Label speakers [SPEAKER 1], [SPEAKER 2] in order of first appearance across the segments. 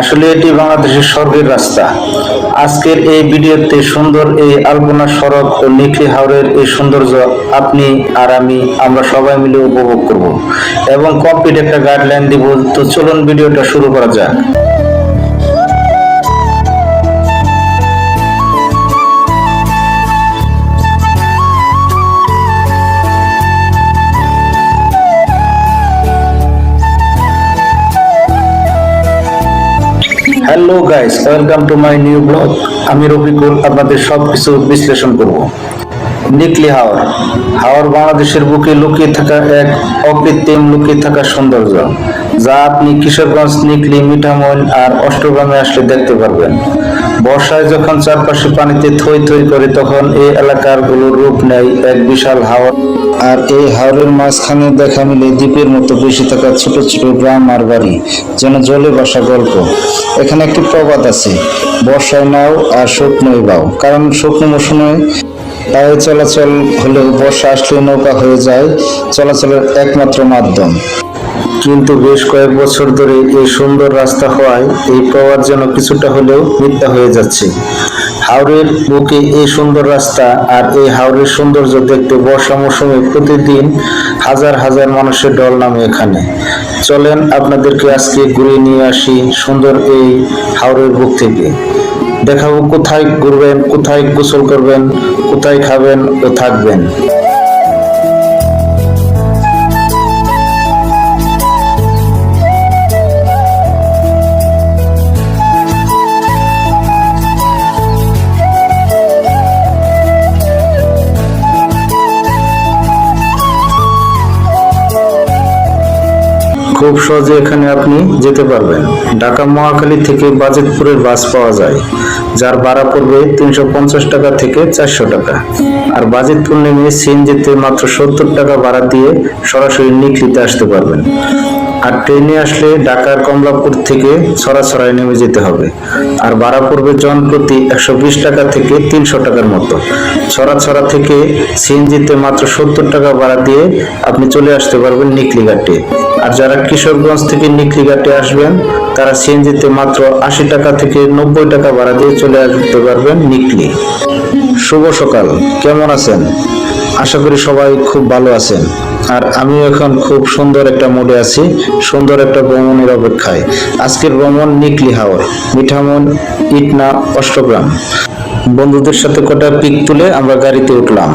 [SPEAKER 1] আসলে এটি বাংলাদেশের স্বর্গের রাস্তা। আজকের এই ভিডিওতে সুন্দর এই আলপনা সড়ক ও নিকলি হাওড়ের এই সৌন্দর্য আপনি আর আমি, আমরা সবাই মিলে উপভোগ করব। এবং কমপ্লিট একটা গাইডলাইন দিব। তো চলুন ভিডিওটা শুরু করা যাক। Hello guys welcome to my new blog আমি রফিকুল আপনাদের সব কিছু বিশ্লেষণ করব। নিকলি হাওর হাওয়ার বাংলাদেশের বুকে লুকিয়ে থাকা এক অকৃত্রিম লুকিয়ে থাকা সৌন্দর্য, যা আপনি কিশোরগঞ্জ নিকলি মিঠামইন আর অষ্টগ্রামে আসলে দেখতে পারবেন। বর্ষায় যখন চারপাশে পানিতে থই থই করে তখন এই এলাকারগুলোর রূপ নেয় এক বিশাল হাওর। আর এই হাওরের মাঝখানে দেখা মিলে দ্বীপের মতো বেশি থাকা ছোট ছোট গ্রাম আর বাড়ি, যেন জলে বসা গল্প। এখানে একটি প্রবাদ আছে, বর্ষায় নাও আর শুকনোয় বাও। কারণ শুকনো মৌসুমে পায়ে চলাচল হলেও বর্ষা আসলে নৌকা হয়ে যায়, চলাচলের একমাত্র মাধ্যম। কিন্তু বেশ কয়েক বছর ধরে এই সুন্দর রাস্তা হওয়ায় এই প্রবাদ যেন কিছুটা হলেও মিথ্যা হয়ে যাচ্ছে। হাওড়ের বুকে এই সুন্দর রাস্তা আর এই হাওড়ের সৌন্দর্য দেখতে বর্ষা মৌসুমে প্রতিদিন হাজার হাজার মানুষের দল নামে এখানে। চলেন আপনাদেরকে আজকে ঘুরে নিয়ে আসি সুন্দর এই হাওড়ের বুক থেকে। দেখাবো কোথায় ঘুরবেন, কোথায় গোসল করবেন, কোথায় খাবেন ও থাকবেন। খুব সহজে এখানে আপনি যেতে পারবেন। ঢাকা মহাখালী থেকে বাজেটপুরের বাস পাওয়া যায়, যার ভাড়া পড়বে তিনশো পঞ্চাশ টাকা থেকে চারশো টাকা। আর বাজেটপুর নেমে সিএনজিতে মাত্র সত্তর টাকা ভাড়া দিয়ে সরাসরি নিকলিতে আসতে পারবেন। আর ট্রেনে আসলে ঢাকার কমলাপুর থেকে ছড়াছড়ায় নেমে যেতে হবে। আর ভাড়া পড়বে জন প্রতি একশো বিশ টাকা থেকে তিনশো টাকার মতো। ছড়াছড়া থেকে সিএনজিতে মাত্র সত্তর টাকা ভাড়া দিয়ে আপনি চলে আসতে পারবেন নিকলিঘাটে আর যারা কিশোরগঞ্জ থেকে নিকলিঘাটে আসবেন, তারা সিএনজিতে মাত্র আশি টাকা থেকে নব্বই টাকা ভাড়া দিয়ে চলে আসতে পারবেন নিকলি। শুভ সকাল। কেমন আছেন? আশা করি সবাই খুব ভালো আছেন। আর আমি এখন খুব সুন্দর একটা মোডে আছি, সুন্দর একটা ভ্রমণের অপেক্ষায়। আজকের ভ্রমণ নিকলি হাওর, মিঠামন, ইটনা, অষ্টগ্রাম। বন্ধুদের সাথে কটা পিক তুলে আমরা গাড়িতে উঠলাম।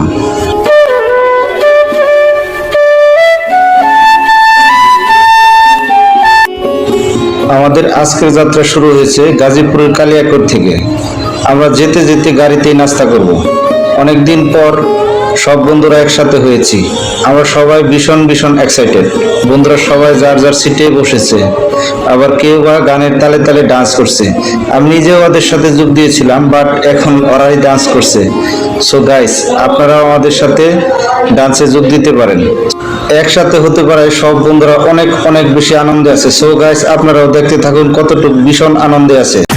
[SPEAKER 1] আমাদের আজকের যাত্রা শুরু হয়েছে গাজীপুরের কালিয়াকোট থেকে। আমরা যেতে যেতে গাড়িতেই নাস্তা করব। অনেকদিন পর সব বন্ধুরা একসাথে হয়েছি। আমরা সবাই ভীষণ ভীষণ এক্সাইটেড বন্ধুরা সবাই যার যার সিটে বসেছে। আবার কেউ বা গানের তালে তালে ডান্স করছে। আমি নিজেও ওদের সাথে যোগ দিয়েছিলাম বাট এখন ওরাই ডান্স করছে। সো গাইস আপনারাও আমাদের সাথে ডান্সে যোগ দিতে পারেন। একসাথে হতে পারে সব বন্ধুরা অনেক অনেক বেশি আনন্দে আছে। সো গাইস আপনারাও দেখতে থাকুন কতটুকু ভীষণ আনন্দে আছে।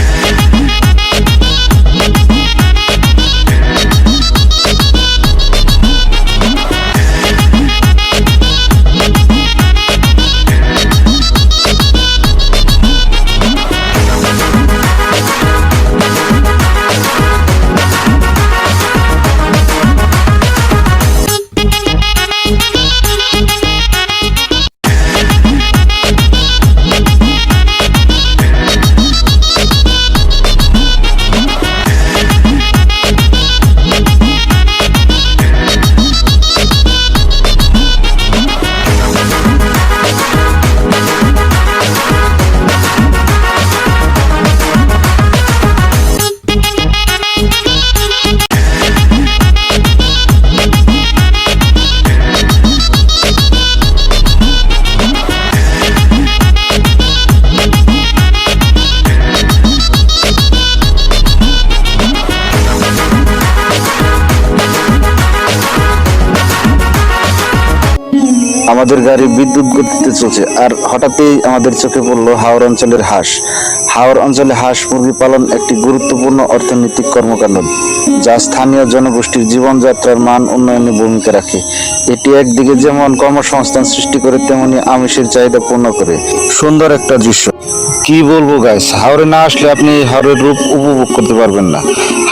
[SPEAKER 2] আমাদের গাড়ি বিদ্যুৎ গতিতে চলছে। আর হঠাৎই আমাদের চোখে পড়ল হাওর অঞ্চলের হাঁস। হাওর অঞ্চলে হাঁস মুরগি পালন একটি গুরুত্বপূর্ণ অর্থনৈতিক কর্মকাণ্ড, যা স্থানীয় জনগোষ্ঠীর জীবনযাত্রার মান উন্নয়নে ভূমিকা রাখে। এটি একদিকে যেমন কর্মসংস্থান সৃষ্টি করে, তেমনি আমিষের চাহিদা পূর্ণ করে। সুন্দর একটা দৃশ্য। কি বলব গাইস হাওড়ে না আসলে আপনি এই হাওরের রূপ উপভোগ করতে পারবেন না।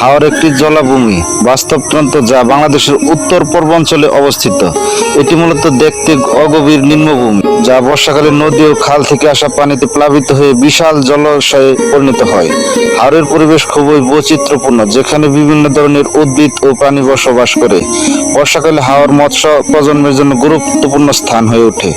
[SPEAKER 2] হাওর একটি জলাভূমি, বাস্তবতন্ত্র যা বাংলাদেশের উত্তর পূর্বাঞ্চলে অবস্থিত। এটি মূলত দেখতে অগভীর নিম্নভূমি, যা বর্ষাকালে নদী ও খাল থেকে আসা পানিতে প্লাবিত হয়ে বিশাল জলাশয়ে পরিণত হয়। হাওরের পরিবেশ খুবই বৈচিত্র্যপূর্ণ, যেখানে বিভিন্ন ধরনের উদ্ভিদ ও প্রাণী বসবাস করে। বর্ষাকালে হাওর মৎস্য প্রজন্মের জন্য গুরুত্বপূর্ণ স্থান হয়ে ওঠে।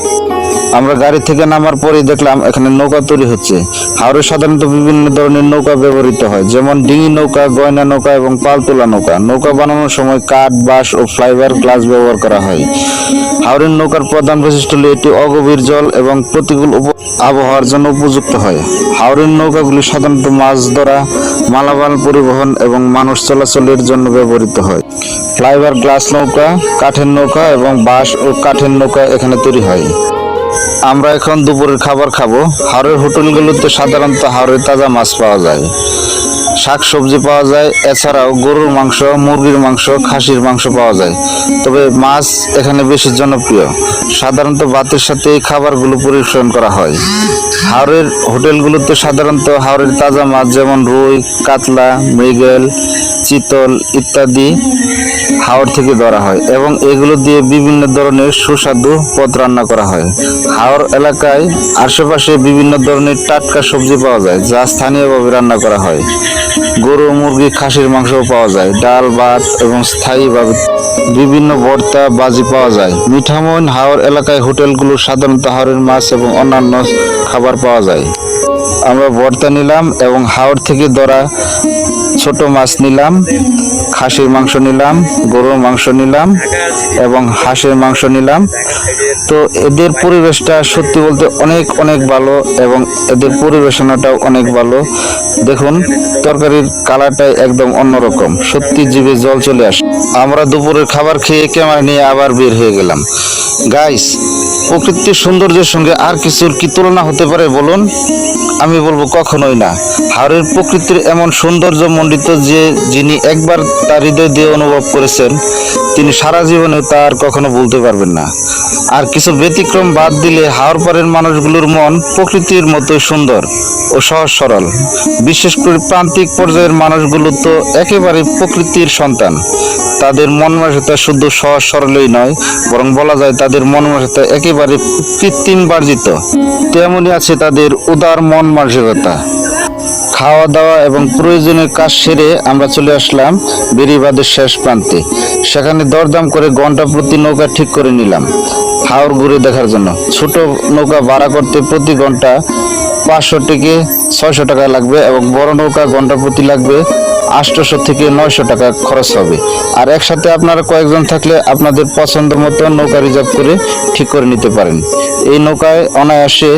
[SPEAKER 2] আমরা গাড়ি থেকে নামার পরেই দেখলাম এখানে নৌকা তৈরি হচ্ছে। হাওড়ে সাধারণত বিভিন্ন ধরনের নৌকা ব্যবহৃত হয়, যেমন ডিঙি নৌকা, গয়না নৌকা এবং পালতোলা নৌকা। নৌকা বানানোর সময় কাঠ, বাঁশ ও ফাইবার গ্লাস ব্যবহার করা হয়। হাওড়ের নৌকার প্রধান বৈশিষ্ট্য হলো এটি অগভীর জল এবং প্রতিকূল আবহাওয়ার জন্য উপযুক্ত হয়। হাওড়ের নৌকাগুলি সাধারণত মাছ ধরা মালাবাল পরিবহন এবং মানুষ চলাচলের জন্য ব্যবহৃত হয়। ফ্লাইভার গ্লাস নৌকা, কাঠের নৌকা এবং বাঁশ ও কাঠের নৌকা এখানে তৈরি হয়। আমরা এখন দুপুরের খাবার খাব। হাওড়ের হোটেলগুলোতে সাধারণত হাওড়ের তাজা মাছ পাওয়া যায়। শাক সবজি পাওয়া যায়, এছাড়াও গরুর মাংস, মুরগির মাংস, খাসির মাংস পাওয়া যায়। তবে মাছ এখানে বেশি জনপ্রিয়। সাধারণত ভাতের সাথে এই খাবারগুলো পরিবেশন করা হয়। হাওড়ের হোটেলগুলোতে সাধারণত হাওড়ের তাজা মাছ যেমন রুই, কাতলা, মৃগেল, চিতল ইত্যাদি হাওড় থেকে ধরা হয় এবং এগুলো দিয়ে বিভিন্ন ধরনের সুস্বাদু পদ রান্না করা হয়। হাওড় এলাকায় আশেপাশে বিভিন্ন ধরনের টাটকা সবজি পাওয়া যায়, যা স্থানীয়ভাবে রান্না করা হয়। গরু, মুরগি, খাসির মাংসও পাওয়া যায়। ডাল, ভাত এবং স্থায়ীভাবে বিভিন্ন ভর্তা, বাজি পাওয়া যায়। মিঠামইন হাওড় এলাকায় হোটেলগুলো সাধারণত হাওরের মাছ এবং অন্যান্য খাবার পাওয়া যায়। আমরা ভর্তা নিলাম এবং হাওড় থেকে ধরা ছোট মাছ নিলাম। খাসির মাংস নিলাম, গরুর মাংস নিলাম এবং হাঁসের মাংস নিলাম। তো এদের পরিবেশটা সত্যি বলতে অনেক অনেক ভালো এবং এদের পরিবেশনাটাও অনেক ভালো। দেখুন, তরকারির কালারটাই একদম অন্যরকম। সত্যি জীবে জল চলে আসে। আমরা দুপুরের খাবার খেয়ে ক্যামেরা নিয়ে আবার বের হয়ে গেলাম। গাইস প্রকৃতির সৌন্দর্যের সঙ্গে আর কিছুর কি তুলনা হতে পারে বলুন? আমি বলব কখনোই না। হাওড়ের প্রকৃতির এমন সৌন্দর্য মণ্ডিত যে, যিনি একবার তার হৃদয় দিয়ে অনুভব করেছেন, তিনি সারা জীবনে তা আর কখনো ভুলতে পারবেন না। আর কিছু ব্যতিক্রম বাদ দিলে হাওড় পাড়ের মানুষগুলোর মন প্রকৃতির মতোই সুন্দর ও সহজ সরল। বিশেষ করে প্রান্তিক পর্যায়ের মানুষগুলো তো একেবারে প্রকৃতির সন্তান। তাদের মন মানসিকতা শুধু সহজ, সরলই নয়, বরং বলা যায় তাদের মন মানসিকতা একেবারে কৃত্রিম, বার্জিত। তেমনই আছে তাদের উদার মন মানসিকতা। খাওয়া দাওয়া এবং প্রয়োজনীয় কাজ সেরে আমরা চলে আসলাম বেরিবাদের শেষ প্রান্তে। সেখানে দরদাম করে ঘণ্টা প্রতি নৌকা ঠিক করে নিলাম। হাওর ঘুরে দেখার জন্য। ছোট নৌকা ভাড়া করতে প্রতি ঘণ্টা পাঁচশো থেকে ছয়শো টাকা লাগবে এবং বড় নৌকা ঘণ্টা প্রতি লাগবে আটশোশো থেকে নয়শো টাকা খরচ হবে। আর একসাথে আপনারা কয়েকজন থাকলে আপনাদের পছন্দ মতো নৌকা রিজার্ভ করে ঠিক করে নিতে পারেন। এই নৌকায় অনায়াসে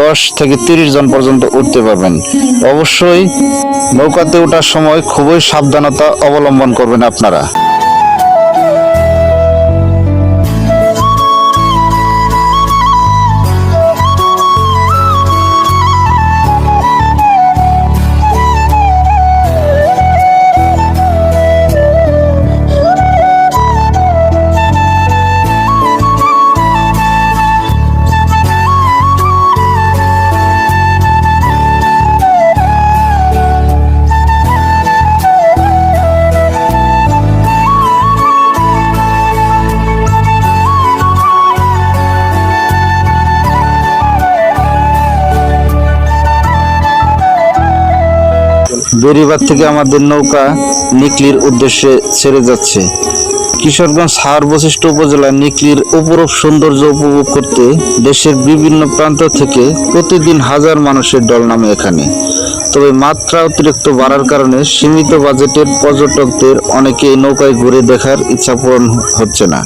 [SPEAKER 2] দশ থেকে তিরিশ জন পর্যন্ত উঠতে পারবেন। অবশ্যই নৌকাতে ওঠার সময় খুবই সাবধানতা অবলম্বন করবেন আপনারা। বেরিবাদ থেকে আমাদের নৌকা নিকলির উদ্দেশ্যে ছেড়ে যাচ্ছে। কিশোরগঞ্জ হাওর বশিষ্ঠ উপজেলার নিকলির অপরূপ সৌন্দর্য উপভোগ করতে দেশের বিভিন্ন প্রান্ত থেকে প্রতিদিন হাজার মানুষের দল নামে এখানে। তবে মাত্রা অতিরিক্ত বাড়ার কারণে সীমিত বাজেটের পর্যটকদের অনেকে এই নৌকায় ঘুরে দেখার ইচ্ছা পূরণ হচ্ছে না।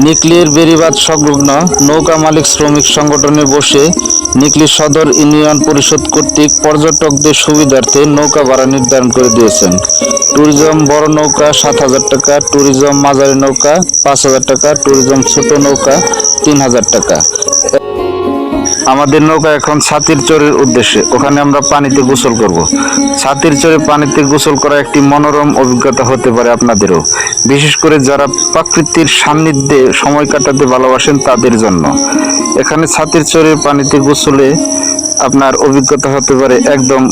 [SPEAKER 2] নিকলির বেরিবাদ সংলগ্ন নৌকা মালিক শ্রমিক সংগঠনে বসে নিকলি সদর ইউনিয়ন পরিষদ কর্তৃক পর্যটকদের সুবিধার্থে নৌকা ভাড়া নির্ধারণ করে দিয়েছেন। ট্যুরিজম বড় নৌকা সাত হাজার টাকা, ট্যুরিজম মাঝারি নৌকা পাঁচ হাজার টাকা, ট্যুরিজম ছোট নৌকা তিন হাজার টাকা। আমাদের নৌকা এখন ছাতির চরের উদ্দেশ্যে। ওখানে আমরা পানিতে গোসল করব। ছাতির চরে পানিতে গোসল করা একটি মনোরম অভিজ্ঞতা হতে পারে আপনাদেরও। বিশেষ করে যারা প্রকৃতির সান্নিধ্যে সময় কাটাতে ভালোবাসেন তাদের জন্য। এখানে ছাতির চরের পানিতে গোসলে আপনার অভিজ্ঞতা হতে পারে একদম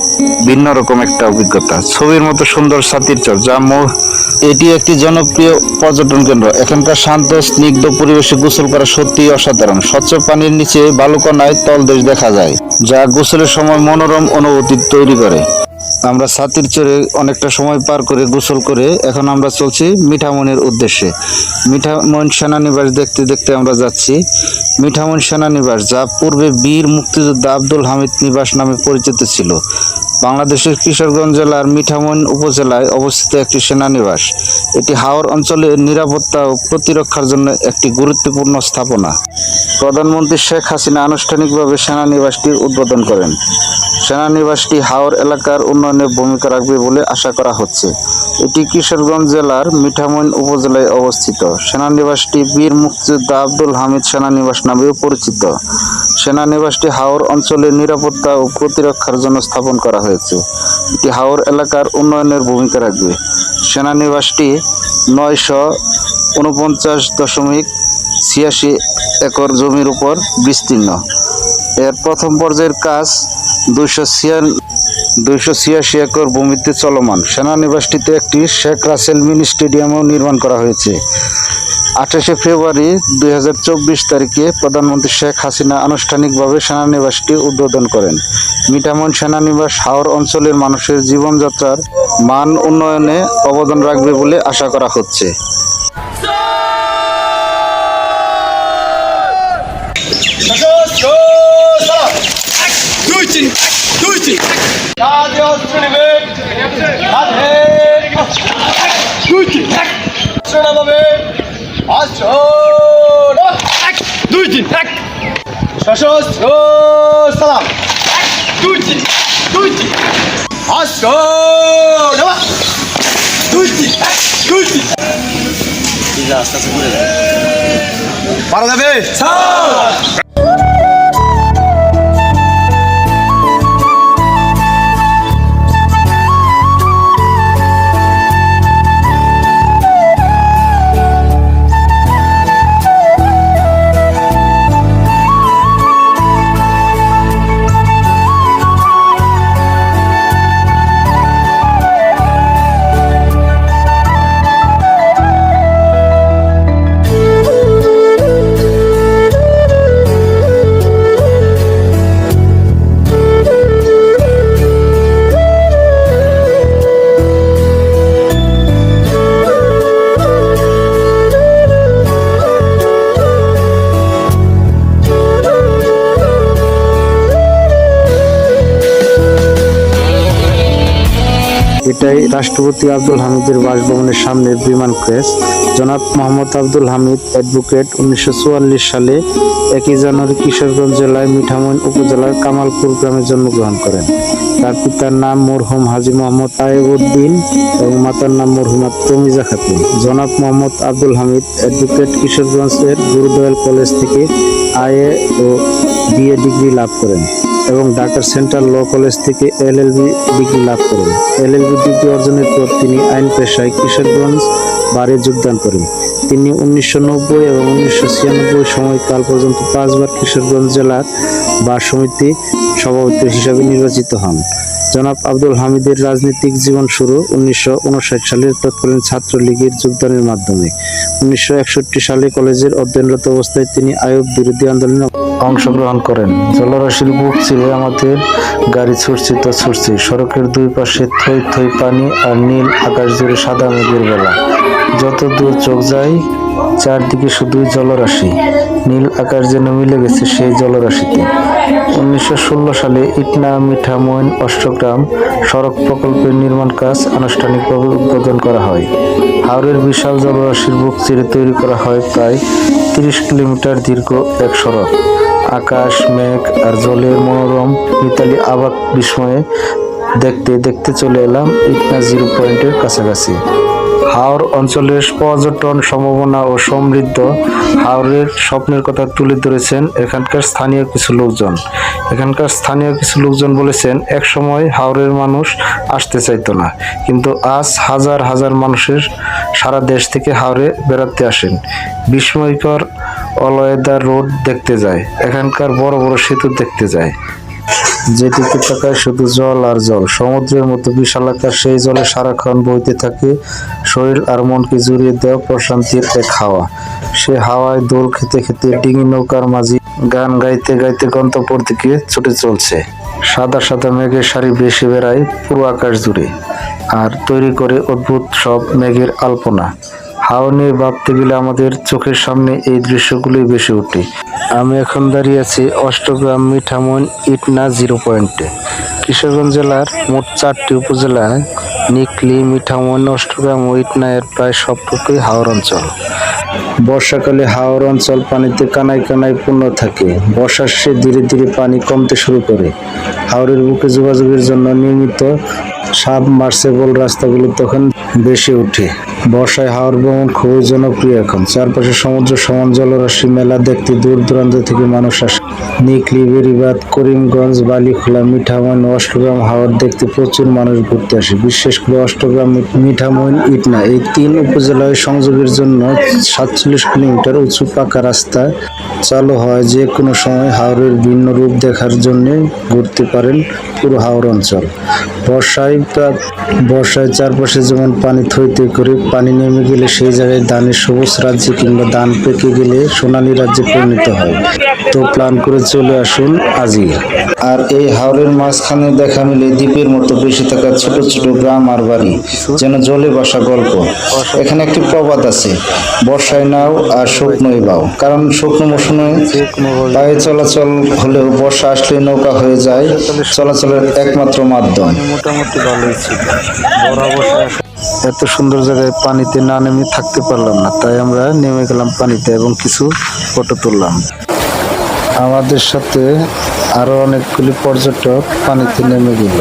[SPEAKER 2] ভিন্ন রকম একটা অভিজ্ঞতা। ছবির মতো সুন্দর ছাতির চর, যা এটি একটি জনপ্রিয় পর্যটন কেন্দ্র। এখানকার শান্ত, স্নিগ্ধ পরিবেশে গোসল করা সত্যি অসাধারণ। স্বচ্ছ পানির নিচে বালুকনায় তলদেশ দেখা যায়, যা গোসলের সময় মনোরম অনুভূতি তৈরি করে। আমরা সাতির চরে অনেকটা সময় পার করে গোসল করে এখন আমরা চলছি মিঠামনির উদ্দেশ্যে। মিঠামন সেনানিবাস দেখতে দেখতে আমরা যাচ্ছি। মিঠামন সেনানিবাস, যা পূর্বে বীর মুক্তিযোদ্ধা আব্দুল হামিদ নিবাস নামে পরিচিত ছিল। বাংলাদেশের কিশোরগঞ্জ জেলার মিঠামন উপজেলায় অবস্থিত একটি সেনানিবাস। এটি হাওর অঞ্চলের নিরাপত্তা ও প্রতিরক্ষার জন্য একটি গুরুত্বপূর্ণ স্থাপনা। প্রধানমন্ত্রী শেখ হাসিনা আনুষ্ঠানিকভাবে সেনানিবাসটির উদ্বোধন করেন। সেনানিবাসটি হাওর এলাকার উন্নয়নে ভূমিকা রাখবে বলে আশা করা হচ্ছে। এটি কিশোরগঞ্জ জেলার মিঠামইন উপজেলায় অবস্থিত। সেনানিবাসটি বীর মুক্তিযোদ্ধা আব্দুল হামিদ সেনানিবাস নামেও পরিচিত। সেনানিবাসটি হাওর অঞ্চলের নিরাপত্তা ও প্রতিরক্ষার জন্য স্থাপন করা হয়েছে। এটি হাওর এলাকার উন্নয়নের ভূমিকা রাখবে। সেনানিবাসটি নয়শো উনপঞ্চাশ দশমিক ছিয়াশি একর জমির উপর বিস্তীর্ণ। এর প্রথম পর্যায়ের কাজ দুইশো দুইশো ছিয়াশি একর ভূমিতে চলমান। সেনানিবাসটিতে একটি শেখ রাসেল মিনি স্টেডিয়ামও নির্মাণ করা হয়েছে। আঠাশে ফেব্রুয়ারি দু হাজার চব্বিশ তারিখে প্রধানমন্ত্রী শেখ হাসিনা আনুষ্ঠানিকভাবে সেনানিবাসটি উদ্বোধন করেন। মিঠামন সেনানিবাস হাওর অঞ্চলের মানুষের জীবনযাত্রার মান উন্নয়নে অবদান রাখবে বলে আশা করা হচ্ছে।
[SPEAKER 3] দুইটি দুইটি এক। সশস্ত্র সালাম। দুইটি দুইটি। আসর দুইটি দুইটি। পারা যাবে।
[SPEAKER 2] রাষ্ট্রপতি আব্দুল হামিদের বাসভবনের সামনে বিমান ক্রেস জনাব মোহাম্মদ আব্দুল হামিদ অ্যাডভোকেট উনিশশো চুয়াল্লিশ সালে একই জানুয়ারি কিশোরগঞ্জ জেলায় মিঠামইন উপজেলার কামালপুর গ্রামে জন্মগ্রহণ করেন। তার পিতার নাম মরহুম হাজি মোহাম্মদ আয়েবউদ্দিন এবং মাতার নাম মরহুমা তমিজা খাতুন। জনাব মোহাম্মদ আব্দুল হামিদ অ্যাডভোকেট কিশোরগঞ্জের গুরুদয়াল কলেজ থেকে আইএ ও বিএ ডিগ্রি লাভ করেন। এবং ঢাকার সেন্ট্রাল ল কলেজ থেকে এলএলবি ডিগ্রি লাভ করেন। এলএলবি ডিগ্রি অর্জনের পর তিনি আইন পেশায় কিশোরগঞ্জ বারে যোগদান করেন। তিনি উনিশশো নব্বই এবং উনিশশো ছিয়ানব্বই সময়কাল পর্যন্ত পাঁচবার কিশোরগঞ্জ জেলার বার সমিতি সভাপতি হিসাবে নির্বাচিত হন। জনাব আব্দুল হামিদের রাজনৈতিক জীবন শুরু উনিশশো উনষাট সালের তৎকালীন ছাত্রলীগের যোগদানের মাধ্যমে। উনিশশো একষট্টি সালে কলেজের অধ্যয়নরত অবস্থায় তিনি আয়ব বিরোধী আন্দোলনে অংশগ্রহণ করেন। জলরাশির বুক চিরে আমাদের গাড়ি ছুটছে তো ছুটছে। সড়কের দুই পাশে থই থই পানি আর নীল আকাশ জুড়ে সাদা মেঘের বেলা। যত দূর চোখ যায়, চারদিকে শুধুই জলরাশি।
[SPEAKER 1] নীল আকাশ যেন মিলে গেছে সেই জলরাশিতে। উনিশশো ষোলো সালে ইটনা মিঠামইন অষ্টগ্রাম সড়ক প্রকল্পের নির্মাণ কাজ আনুষ্ঠানিকভাবে উদ্বোধন করা হয়। হাওরের বিশাল জলরাশির বুক চিরে তৈরি করা হয় প্রায় তিরিশ কিলোমিটার দীর্ঘ এক সড়ক। আকাশ, মেঘ আর জলের মনোরম মিতালি আবাক বিস্ময়ে দেখতে দেখতে চলে এলাম ইটনা জিরো পয়েন্টের কাছাকাছি। হাওর অঞ্চলের পর্যটন সম্ভাবনা ও সমৃদ্ধ হাওরের স্বপ্নের কথা তুলে ধরেছেন এখানকার স্থানীয় কিছু লোকজন। এখানকার স্থানীয় কিছু লোকজন বলেছেন, এক সময় হাওরের মানুষ আসতে চাইতো না, কিন্তু আজ হাজার হাজার মানুষের সারা দেশ থেকে হাওরে বেড়াতে আসেন। বিস্ময়কর অলয়েদার রোড দেখতে যায়, এখানকার বড় বড় সেতু দেখতে যায়। যেদিকে তাকায় শুধু জল আর জল। সমুদ্রের মতো বিশালাকার সেই জলে সারাক্ষণ বইতে থাকে। শরীর আর মনকে জুড়িয়ে দেওয়া প্রশান্তির এক হাওয়া। সে হাওয়ায় দোল খেতে খেতে ডিঙি নৌকার মাঝি গান গাইতে গাইতে গন্তব্যের দিকে ছুটে চলছে। সাদা সাদা মেঘের সারি বেশি বেড়ায় পুরো আকাশ জুড়ে। আর তৈরি করে অদ্ভুত সব মেঘের আলপনা। হাওয়া নিয়ে ভাবতে গেলে আমাদের চোখের সামনে এই দৃশ্যগুলোই বেশি ওঠে। আমি এখন দাঁড়িয়ে আছি অষ্টগ্রাম মিঠামন ইটনা জিরো পয়েন্টে। কিশোরগঞ্জ জেলার মোট চারটি উপজেলায় নিকলি, মিঠামন, অষ্টগ্রাম ও ইটনা এর প্রায় সবটুকুই হাওর অঞ্চল। বর্ষাকালে হাওর অঞ্চল পানিতে কানায় কানায় পূর্ণ থাকে। বর্ষার সে ধীরে ধীরে পানি কমতে শুরু করে। হাওরের বুকে যোগাযোগের জন্য নিয়মিত সাব মার্সেবল রাস্তাগুলো তখন বেশি ওঠে। বর্ষায় হাওর ভ্রমণ খুবই জনপ্রিয় এখন। চারপাশে সমুদ্র, সমান জলরাশি, মেলা দেখতে দূর দূরান্ত থেকে মানুষ আসে। নিকলি বেরিবাদ করিমগঞ্জ, বালিখোলা মিঠামইন অষ্টগ্রাম হাওর দেখতে প্রচুর মানুষ ঘুরতে আসে। বিশেষ করে অষ্টগ্রাম মিঠামইন ইটনা। এই তিন উপজেলায় সংযোগের জন্য সাতচল্লিশ কিলোমিটার উঁচু পাকা রাস্তা চালু হয়। যে কোনো সময় হাওরের ভিন্ন রূপ দেখার জন্য ঘুরতে পারেন পুরো হাওর অঞ্চল। বর্ষায় বর্ষায় চারপাশে যেমন পানি থই থই করে পানি নেমে গেলে সেই জায়গায় ধানের সবুজ রাজ্যে কিংবা ধান পেকে গেলে সোনালী রাজ্যে পরিণত হয়। তো প্ল্যান করে চলে আসুন আজই আর এই হাওরের মাঝখানে দেখা মিলে দ্বীপের মতো বেশি থাকা ছোট ছোট গ্রাম আর বাড়ি, যেন জলে বসা গল্প। এখানে একটি প্রবাদ আছে, বর্ষায় নাও আর শুকনোই বাও। কারণ শুকনো মৌসুমে পায়ে চলাচল হলেও বর্ষা আসলে নৌকা হয়ে যায়, চলাচলের একমাত্র মাধ্যম। মোটামুটি ভালোই ছিল। বড় এত সুন্দর জায়গায় পানিতে না নেমে থাকতে পারলাম না। তাই আমরা নেমে গেলাম পানিতে এবং কিছু ফটো তুললাম। আমাদের সাথে আরও অনেকগুলি পর্যটক পানিতে নেমে গেল।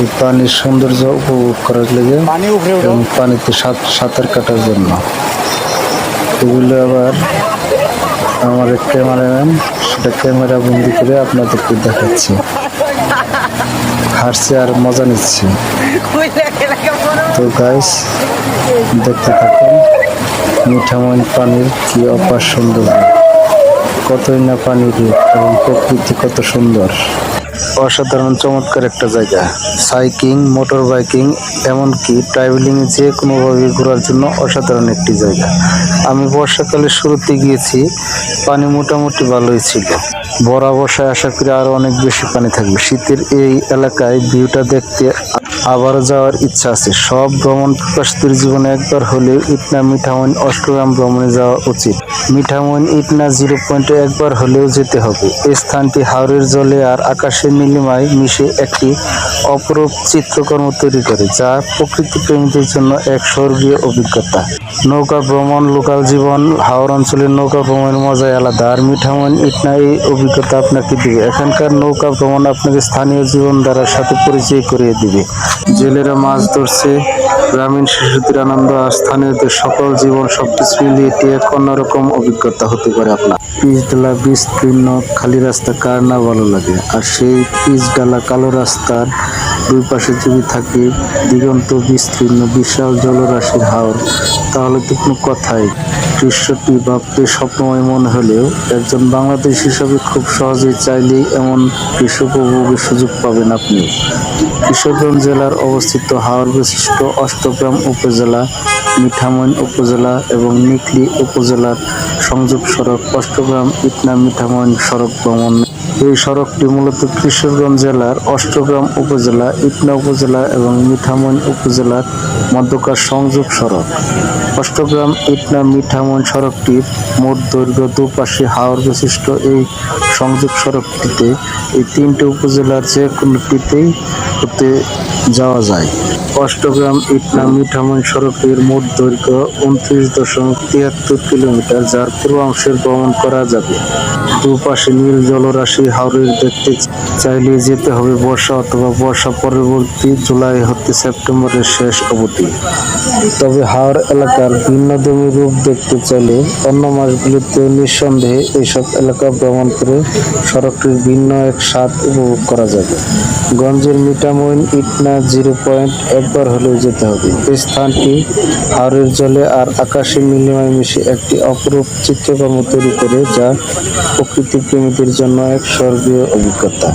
[SPEAKER 1] এই পানির সৌন্দর্য উপভোগ করার লেগে এবং পানিতে সাঁত- সাঁতার কাটার জন্য। এগুলো আবার আমার ক্যামেরাম্যান সেটা ক্যামেরা বন্দি করে আপনাদেরকে দেখাচ্ছে। হাসছে আর মজা নিচ্ছে। তো গাইস দেখতে থাকুন মিঠামইন পানির কি অপার সুন্দর কতই না রূপ এবং প্রকৃতি কত সুন্দর। অসাধারণ চমৎকার একটা জায়গা। সাইকিং, মোটর বাইকিং, এমনকি ট্রাভেলিং যে কোনোভাবে ঘোরার জন্য অসাধারণ একটি জায়গা। আমি বর্ষাকালে শুরুতে গিয়েছি, পানি মোটামুটি ভালোই ছিল। বড় আশা করি আরও অনেক বেশি পানি থাকবে। শীতের এই এলাকায় ভিউটা দেখতে আবার যাওয়ার ইচ্ছা আছে। সব ভ্রমণ প্রকাশীদের জীবনে একবার হলেও ইটনা মিঠামইন অষ্টগ্রাম ভ্রমণে যাওয়া উচিত। মিঠামইন ইটনা জিরো পয়েন্টে একবার হলেও যেতে হবে। এই স্থানটি হাওরের জলে আর আকাশের নীলিমায় মিশে একটি অপরূপ চিত্রকর্ম তৈরি করে, যা প্রকৃতি প্রেমীদের জন্য এক স্বর্গীয় অভিজ্ঞতা। নৌকা ভ্রমণ, লোকাল জীবন, হাওর অঞ্চলের নৌকা ভ্রমণের মজাই আলাদা। আর মিঠামইন ইটনা এই অভিজ্ঞতা আপনাকে দিবে। এখানকার নৌকা ভ্রমণ আপনাকে স্থানীয় জীবনধারার সাথে পরিচয় করিয়ে দিবে। জেলেরা মাছ ধরছে, গ্রামীণ শিশুদের আনন্দ আর স্থানীয়দের সকল জীবন সবকিছু মিলিয়ে এটি এক অন্যরকম অভিজ্ঞতা হতে পারে আপনার। পিচ ডালা বিস্তীর্ণ খালি রাস্তা কার না ভালো লাগে? আর সেই পিচ ডালা কালো রাস্তার দুই পাশে যদি থাকে দিগন্ত বিস্তীর্ণ বিশাল জলরাশির হাওর, তাহলে তো কোনো কথাই। দৃশ্যটি ভাবতে স্বপ্নময় মনে হলেও একজন বাংলাদেশ হিসাবে খুব সহজেই চাইলেই এমন কৃষক উপভোগের সুযোগ পাবেন আপনি। কিশোরগঞ্জ জেলার অবস্থিত হাওর বিশিষ্ট অষ্টগ্রাম উপজেলা, মিঠামইন উপজেলা এবং নিকলি উপজেলার সংযোগ সড়ক অষ্টগ্রাম ইটনা মিঠামইন সড়ক ভ্রমণ এই সড়কটি মূলত কিশোরগঞ্জ জেলার অষ্টগ্রাম উপজেলা, ইটনা উপজেলা এবং মিঠামইন উপজেলার মধ্যকার সংযোগ সড়ক। অষ্টগ্রাম, ইটনা মিঠামইন সড়কটির মোট দৈর্ঘ্য দুপাশে হাওর বিশিষ্ট এই সংযোগ সড়কটিতে এই তিনটি উপজেলার যে কোনোটিতেই হতে যাওয়া যায়। অষ্টগ্রাম, ইটনা মিঠামইন সড়কের মোট দৈর্ঘ্য উনত্রিশ দশমিক তিয়াত্তর কিলোমিটার, যার পূর্বাংশের ভ্রমণ করা যাবে। দুপাশে নীল জলরাশি হাওরের দেখতে চাইলে যেতে হবে বর্ষা অথবা বর্ষা পরবর্তী জুলাই হতে সেপ্টেম্বরের শেষ অবধি। তবে হাওর এলাকার ভিন্নধর্মী রূপ দেখতে চাইলে অন্য মাসগুলিতে নিঃসন্দেহে এইসব এলাকা ভ্রমণ করে সড়কটির ভিন্ন এক স্বাদ উপভোগ করা যাবে। গঞ্জের মিটামইন ইটনা জিরো পয়েন্ট একবার হলেও যেতে হবে। এই স্থানটি হাওরের জলে আর আকাশে মিলিমায় মিশে একটি অপরূপ চিত্রকর্ম তৈরি করে যা প্রকৃতি প্রেমীদের জন্য এক স্বর্গীয় অভিজ্ঞতা।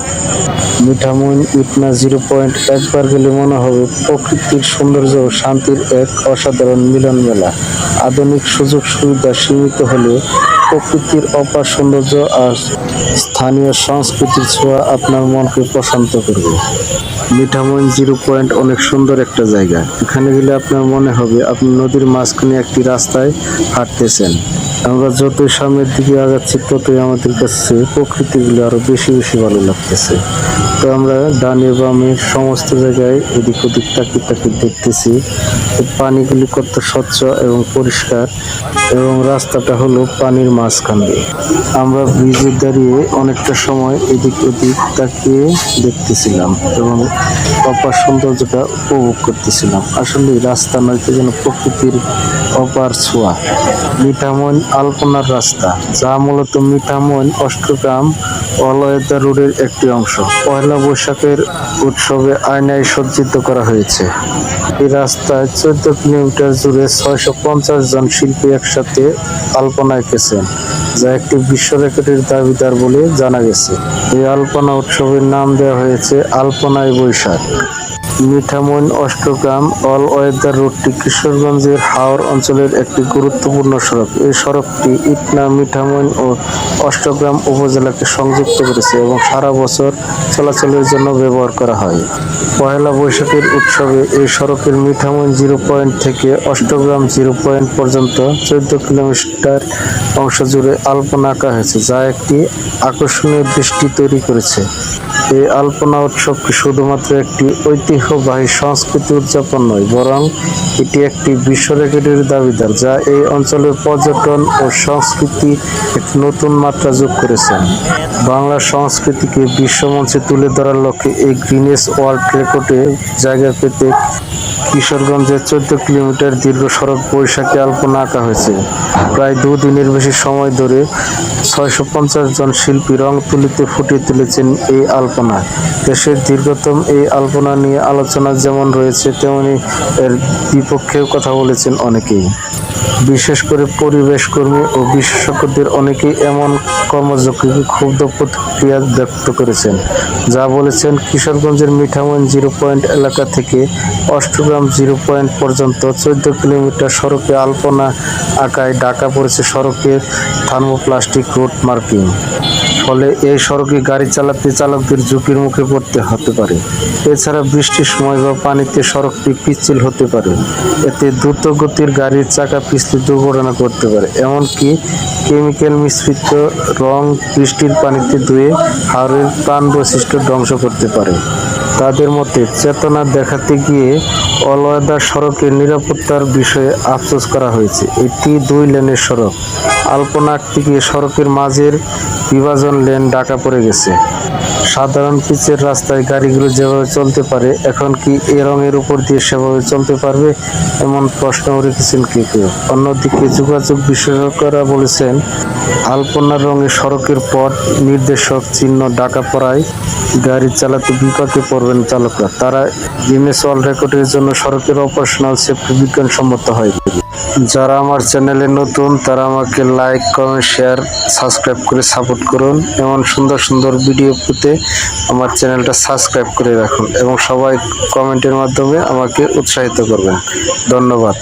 [SPEAKER 1] মিঠামইন ইটনা জিরো পয়েন্ট একবার গেলে মনে হবে প্রকৃতির সৌন্দর্য ও শান্তির এক অসাধারণ মিলন মেলা আধুনিক সুযোগ সুবিধা সীমিত হলে প্রকৃতির অপার সৌন্দর্য আর স্থানীয় সংস্কৃতির ছোঁয়া আপনার মনকে প্রশান্ত করবে। মিঠামইন জিরো পয়েন্ট অনেক সুন্দর একটা জায়গা। এখানে গেলে আপনার মনে হবে আপনি নদীর মাঝখানে একটি রাস্তায় হাঁটতেছেন। আমরা যতই সামনের দিকে আগাচ্ছি, ততই আমাদের কাছে প্রকৃতিগুলো আরও বেশি বেশি ভালো লাগতেছে। তো আমরা ডানে বামে সমস্ত জায়গায় এদিক ওদিক তাকিয়ে তাকিয়ে দেখতেছি পানিগুলি কত স্বচ্ছ এবং পরিষ্কার এবং রাস্তাটা হলো পানির মাঝখানে আমরা ব্রিজে দাঁড়িয়ে অনেকটা সময় এদিক ওদিক তাকিয়ে দেখতেছিলাম এবং অপার সৌন্দর্যটা উপভোগ করতেছিলাম। আসলে রাস্তা নয় যেন প্রকৃতির অপার ছোঁয়া। মিঠামইন আলপনার রাস্তা, যা মূলত মিঠামইন অষ্টগ্রাম অলয়েদা রোডের একটি অংশ। পয়লা বৈশাখের উৎসবে আয়নায় সজ্জিত করা হয়েছে। এই রাস্তায় চোদ্দ কিলোমিটার জুড়ে ছয়শো পঞ্চাশ জন শিল্পী একসাথে আলপনা এঁকেছেন, যা একটি বিশ্ব রেকর্ডের দাবিদার বলে জানা গেছে। এই আলপনা উৎসবের নাম দেওয়া হয়েছে আলপনায় বৈশাখ। মিঠামইন অষ্টগ্রাম অল ওয়েদার রোডটি কিশোরগঞ্জের হাওর অঞ্চলের একটি গুরুত্বপূর্ণ সড়ক। এই সড়কটি ইটনা মিঠামইন ও অষ্টগ্রাম উপজেলাকে সংযুক্ত করেছে এবং সারা বছর চলাচলের জন্য ব্যবহার করা হয়। পয়লা বৈশাখের উৎসবে এই সড়কের মিঠামইন জিরো পয়েন্ট থেকে অষ্টগ্রাম জিরো পয়েন্ট পর্যন্ত চোদ্দ কিলোমিটার অংশ জুড়ে আলপনা আঁকা হয়েছে, যা একটি আকর্ষণীয় দৃষ্টি তৈরি করেছে। এই আলপনা উৎসবটি শুধুমাত্র একটি ঐতিহ্যবাহী সংস্কৃতি উদযাপন নয়, বরং এটি একটি বিশ্ব রেকর্ডের দাবিদার যা এই অঞ্চলের পর্যটন ও সংস্কৃতি এক নতুন মাত্রা যোগ করেছে। বাংলা সংস্কৃতিকে বিশ্বমঞ্চে তুলে ধরার লক্ষ্যে এই গ্রিনেস ওয়ার্ল্ড রেকর্ডে জায়গা পেতে কিশোরগঞ্জের চোদ্দ কিলোমিটার দীর্ঘ সড়ক বৈশাখী আলপনা আঁকা হয়েছে। প্রায় দুদিনের বেশি সময় ধরে ছয়শো পঞ্চাশ জন শিল্পী রং তুলিতে ফুটিয়ে তুলেছেন এই আলপনা। দেশের দীর্ঘতম এই আলপনা নিয়ে আলোচনা যেমন রয়েছে, তেমনি এর বিপক্ষেও কথা বলেছেন অনেকেই। বিশেষ করে পরিবেশ কর্মী ও বিশেষজ্ঞদের অনেকেই এমন কর্মযোগ্যকে ক্ষুব্ধ প্রতিক্রিয়া ব্যক্ত করেছেন। যা বলেছেন, কিশোরগঞ্জের মিঠামইন জিরো পয়েন্ট এলাকা থেকে অষ্টগ্রাম জিরো পয়েন্ট পর্যন্ত চোদ্দ কিলোমিটার সড়কে আলপনা আঁকায় ডাকা পড়েছে সড়কের থার্মোপ্লাস্টিক রোড মার্কিং। ফলে এই সড়কে গাড়ি চালাতে চালকদের ঝুঁকির মুখে পড়তে হতে পারে। এছাড়া বৃষ্টির সময় বা পানিতে সড়কটি পিচ্ছিল হতে পারে। এতে দ্রুত গতির গাড়ির চাকা পিছলে দুর্ঘটনা করতে পারে। এমনকি কেমিক্যাল মিশ্রিত রং বৃষ্টির পানিতে ধুয়ে হাড়ের প্রাণ বৈশিষ্ট্য ধ্বংস করতে পারে। তাদের মতে চেতনা দেখাতে গিয়ে অলওয়েদা সড়কের নিরাপত্তার বিষয়ে আফসোস করা হয়েছে। এটি দুই লেনের সড়ক। আলপনা থেকে সড়কের মাঝের বিভাজন লেন ডাকা পড়ে গেছে। সাধারণ পিচের রাস্তায় গাড়িগুলো যেভাবে চলতে পারে, এখন কি এ রঙের উপর দিয়ে সেভাবে চলতে পারবে এমন প্রশ্ন রেখেছেন কে কেউ অন্যদিকে যোগাযোগ বিশেষজ্ঞরা বলেছেন, আলপনার রঙে সড়কের পথ নির্দেশক চিহ্ন ডাকা পড়ায় গাড়ি চালাতে বিপাকে পড়বেন চালকরা, তারা ইমেজ ওয়ার্ল্ড রেকর্ডের জন্য সড়কের অপারেশনাল সেফটি বিজ্ঞান সম্মত হয়। যারা আমার চ্যানেলে নতুন, তারা আমাকে লাইক কমেন্ট শেয়ার সাবস্ক্রাইব করে সাপোর্ট করুন। এমন সুন্দর সুন্দর ভিডিও পেতে আমার চ্যানেলটা সাবস্ক্রাইব করে রাখুন এবং সবাই কমেন্টের মাধ্যমে আমাকে উৎসাহিত করবেন। ধন্যবাদ।